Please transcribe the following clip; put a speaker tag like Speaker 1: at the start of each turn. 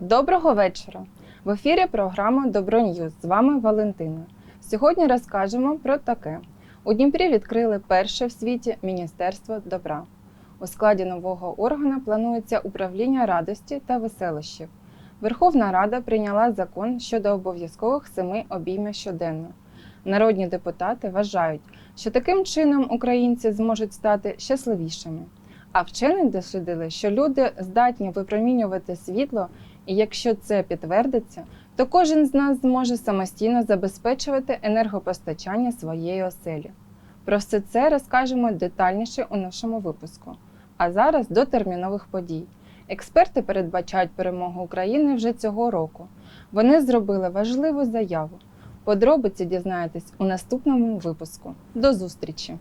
Speaker 1: Доброго вечора! В ефірі програма Добро Ньюз. З вами Валентина. Сьогодні розкажемо про таке: у Дніпрі відкрили перше в світі Міністерство добра. У складі нового органу планується управління радості та веселощів. Верховна Рада прийняла закон щодо обов'язкових семи обіймів щоденно. Народні депутати вважають, що таким чином українці зможуть стати щасливішими. А вчені дослідили, що люди здатні випромінювати світло, і якщо це підтвердиться, то кожен з нас зможе самостійно забезпечувати енергопостачання своєї оселі. Про все це розкажемо детальніше у нашому випуску. А зараз до термінових подій. Експерти передбачають перемогу України вже цього року. Вони зробили важливу заяву. Подробиці дізнаєтесь у наступному випуску. До зустрічі!